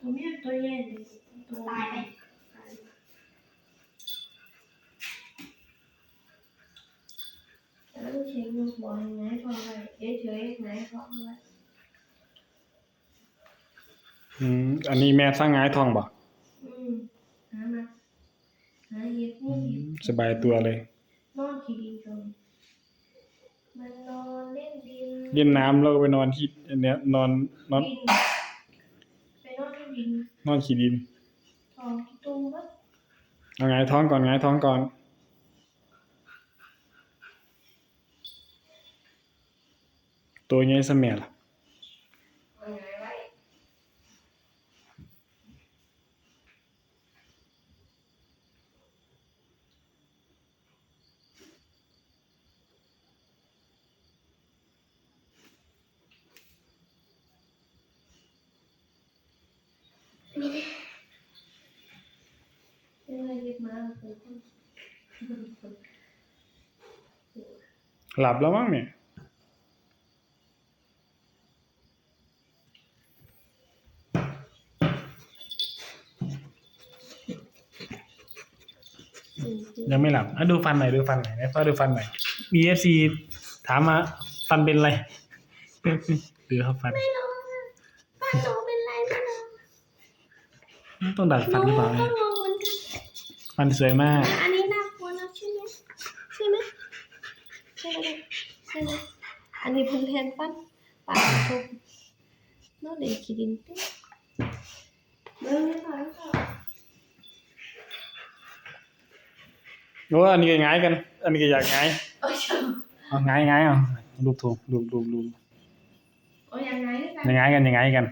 ตัวเนี้ยตัวใหญ่เลยตัวตายไหมตายแล้วเช็คลูกบอลไงพอไปเฉยๆไงพอไปอืมอันนี้แม่สร้างง่ายทองบ่อืมหามาหาเห็ดนี่เห็ดสบายตัวเลยนอนขี้ดินจนมันนอนเล่นดินเล่นน้ำแล้วก็ไปนอนที่อันเนี้ยนอนนอน ดินไปนอนที่ดินนอนขี้ดินทองที่ตุ้มบัดเอาง่ายท้องก่อนง่ายท้องก่อน ตัวใหญ่ซะแม่ล่ะ เอาไงไว้ เป็นอะไรเรียกมาเป็นคน หลับแล้วมั้งเนี่ยยังไม่หลับอะดูฟันหน่อยดูฟันหน่อยนะพ่อดูฟันหน่อยมีเอฟซีถามมาฟันเป็นอะไรดูครับฟันไม่รู้อะบ้านหนูเป็นไรไม่รู้ ต้องดัดฟันหรือเปล่าก็เนี่ยงงเหมือนกันฟันสวยมาก แต่อันนี้น่ากลัวนะใช่ไหมใช่ไหมใช่ไหมใช่ไหมอันนี้เพิ่นเรียนปั้นปากชมโน่นเด็กขีดินติ๊กเบิ้งไม่ต่อยก็โอ้อันนี้ก็ง่ายกัน อันนี้ก็อยากง่ายโอ้ยเอาง่ายง่ายเอาลูกถูกลูกลูกลูกโอ้ยยังไงกันยังง่ายกันยังง่ายกัน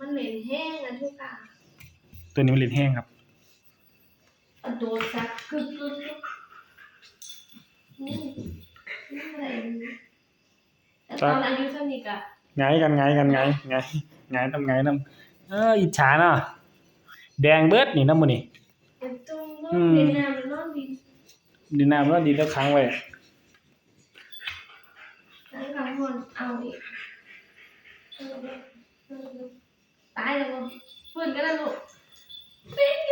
มันเหม็นแห้งนะทุกอย่าง ตัวนี้มันลิ้นแห้งครับเอาโดนซักกึกกึกกึกนี่นี่อะไรแต่ตอนอายุเท่านี้กะง่ายกันไงกันไง่ายง่ายง่ายทำไงทำเอออิจฉาเนาะแดงเบิดนี่น้ำมันนี่เป็นตุ้มนอนดินน้ำมันนอนดินดินน้ำแล้วดินแล้วค้างไว้แล้วกลางวนเอาอีกตายแล้วบ่ฟื้นกันแล้ลูก เป็นกัน